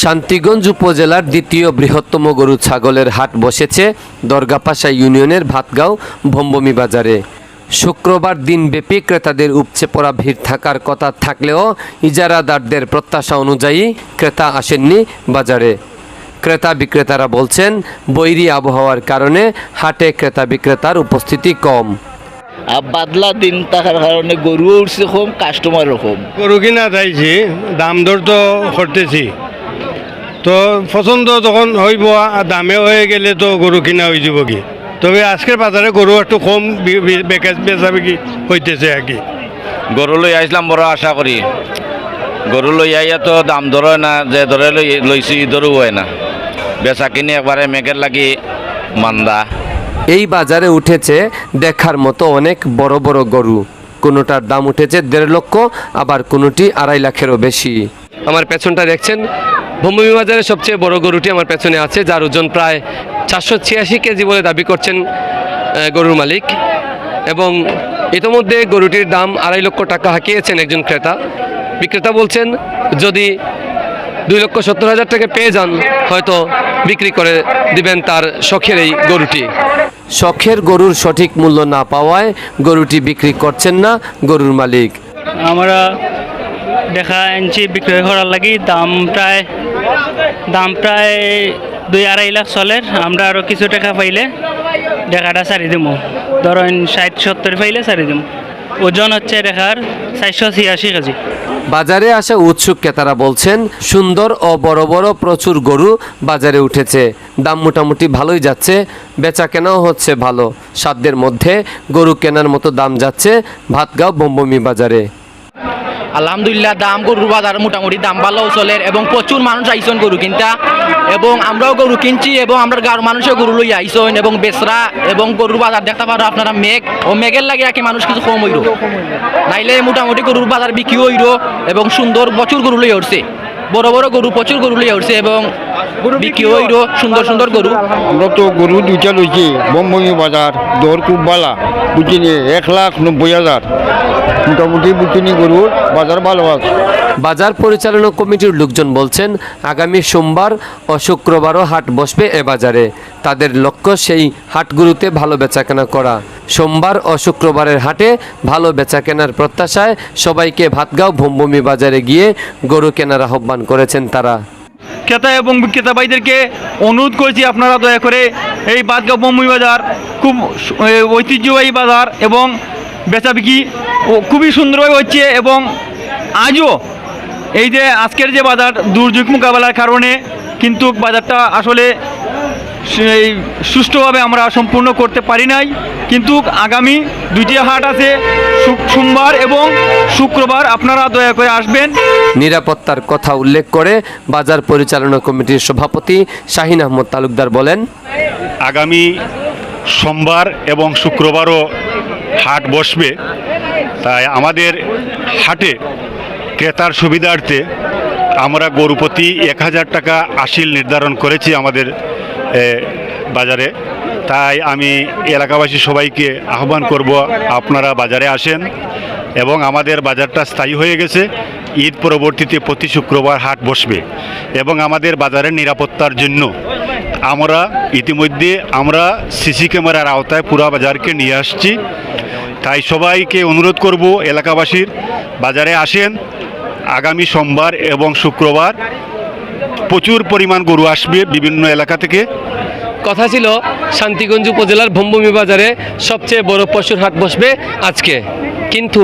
শান্তিগঞ্জ উপজেলার দ্বিতীয় বৃহত্তম গরু ছাগলের হাট বসেছে দরগাপাশা ইউনিয়নের ভাতগাঁও ভম্বমি বাজারে শুক্রবার দিনব্যাপী ক্রেতাদের উপচে পড়া ভিড় থাকার কথা থাকলেও ইজারাদারদের প্রত্যাশা অনুযায়ী ক্রেতা আসেননি বাজারে। ক্রেতা বিক্রেতারা বলছেন বৈরী আবহাওয়ার কারণে হাটে ক্রেতা বিক্রেতার উপস্থিতি কম। আর বাদলা দিন থাকার কারণে গরু উঠছে কম কাস্টমারও কম। গরু কিনা চাইছি দাম দর তো করতেছি। তো পছন্দ যখন হইব আর দামে হয়ে গেলে তো গরু কিনা হয়ে যাব কি? তবে আজকের বাজারে গরু একটু কম বেচা বিক্রি হইতেছে আর কি। গরু লই আইসলাম বড় আশা করি। গরু লই আইয়া তো দাম ধরে না যে ধরে লই লইছি ধরু হয় না। বেচা কিনে একবারে মেঘের লাগি মান্দা। এই বাজারে উঠেছে দেখার মতো অনেক বড় বড় গরু। কোনোটার দাম উঠেছে দেড় লক্ষ আবার কোনোটি আড়াই লাখেরও বেশি। আমার পেছনটা দেখছেন? ভূমি বাজারে সবচেয়ে বড় গরুটি আমার পেছনে আছে যার ওজন প্রায় চারশো ছিয়াশি কেজি বলে দাবি করছেন গরুর মালিক। এবং ইতোমধ্যে গরুটির দাম আড়াই লক্ষ টাকা হাঁকিয়েছেন একজন ক্রেতা। বিক্রেতা বলছেন যদি দুই লক্ষ সত্তর হাজার টাকা পেয়ে যান হয়তো বিক্রি করে দিবেন তার শখের এই গরুটি। শখের গরুর সঠিক মূল্য না পাওয়ায় গরুটি বিক্রি করছেন না গরুর মালিক। আমরা দেখা আনছি বিক্রয় করার লাগি দাম প্রায় দাম প্রায় দুই আড়াই লাখ চলের। আমরা আরও কিছু টাকা পাইলে দেখাটা সারি দিব ধরেন ষাট, সত্তর পাইলে সারি দিব ওজন হচ্ছে দেখার চারশো ছিয়াশি কেজি। বাজারে আসা উৎসুক ক্রেতারা বলছেন, সুন্দর ও বড় বড় প্রচুর গরু বাজারে উঠেছে। দাম মোটামুটি ভালোই যাচ্ছে, বেচা কেনাও হচ্ছে ভালো। সাধ্যের মধ্যে গরু কেনার মতো দাম যাচ্ছে ভাতগাঁও বোম্বমি বাজারে। আলহামদুলিল্লাহ, দাম গরুর বাজার মোটামুটি দাম ভালো চলে এবং প্রচুর মানুষ আইসন গরু কিনতা। এবং আমরাও গরু কিনছি এবং আমরা গাঁর মানুষও গরু লই আইসন এবং বেসরা এবং গরুর বাজার দেখতে পারো আপনারা মেঘ। ও মেঘের লাগে আর মানুষ কিছু কম হইল নাইলে মোটামুটি গরুর বাজার বিক্রি হইল এবং সুন্দর প্রচুর গরু লই উঠছে। বড় বড় গরু প্রচুর গরু লই উঠছে এবং বিক্রি হইল সুন্দর সুন্দর গরু। আমরা তো গরু দুইটা লইছি বমবমি বাজার দর খুব বালা বুঝিনি এক লাখ নব্বই হাজার। মোটামুটি বুঝিনি গরুর বাজার ভালো আছে। বাজার পরিচালনা কমিটির লোকজন বলছেন আগামী সোমবার ও শুক্রবারও হাট বসবে এ বাজারে। তাদের লক্ষ্য সেই হাটগুলোতে ভালো বেচাকেনা করা। সোমবার ও শুক্রবারের হাটে ভালো বেচাকেনার প্রত্যাশায় সবাইকে ভাতগাঁও ভূমভূমি বাজারে গিয়ে গরু কেনার আহ্বান করেছেন তারা। ক্রেতা এবং বিক্রেতা ভাইদেরকে অনুরোধ করেছি আপনারা দয়া করে এই বাদগাঁও বম্বই বাজার, খুব ঐতিহ্যবাহী বাজার এবং বেচাবিকি ও খুবই সুন্দরভাবে হচ্ছে এবং আজও এই যে আজকের যে বাজার দুর্যোগ মোকাবেলার কারণে কিন্তু বাজারটা আসলে সেই সুষ্ঠুভাবে আমরা সম্পূর্ণ করতে পারি নাই। কিন্তু আগামী দুইটি হাট আছে সোমবার এবং শুক্রবার। আপনারা দয়া করে আসবেন। নিরাপত্তার কথা উল্লেখ করে বাজার পরিচালনা কমিটির সভাপতি শাহিন আহমদ তালুকদার বলেন আগামী সোমবার এবং শুক্রবারও হাট বসবে। তাই আমাদের হাটে ক্রেতার সুবিধার্থে আমরা গরুপতি এক হাজার টাকা আশিল নির্ধারণ করেছি আমাদের বাজারে। তাই আমি এলাকাবাসী সবাইকে আহ্বান করব, আপনারা বাজারে আসেন এবং আমাদের বাজারটা স্থায়ী হয়ে গেছে। ঈদ পরবর্তীতে প্রতি শুক্রবার হাট বসবে এবং আমাদের বাজারের নিরাপত্তার জন্য আমরা ইতিমধ্যে আমরা সিসি ক্যামেরার আওতায় পুরা বাজারকে নিয়ে আসছি। তাই সবাইকে অনুরোধ করব, এলাকাবাসীর বাজারে আসেন। আগামী সোমবার এবং শুক্রবার প্রচুর পরিমাণ গরু আসবে বিভিন্ন এলাকা থেকে। কথা ছিল শান্তিগঞ্জ উপজেলার ভম্বমি বাজারে সবচেয়ে বড় পশুর হাট বসবে আজকে। কিন্তু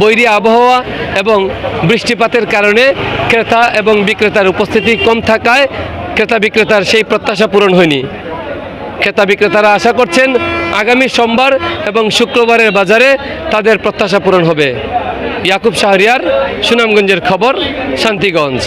বৈরী আবহাওয়া এবং বৃষ্টিপাতের কারণে ক্রেতা এবং বিক্রেতার উপস্থিতি কম থাকায় ক্রেতা বিক্রেতার সেই প্রত্যাশা পূরণ হয়নি। ক্রেতা বিক্রেতারা আশা করছেন আগামী সোমবার এবং শুক্রবারের বাজারে তাদের প্রত্যাশা পূরণ হবে। ইয়াকুব শাহরিয়ার, সুনামগঞ্জের খবর, শান্তিগঞ্জ।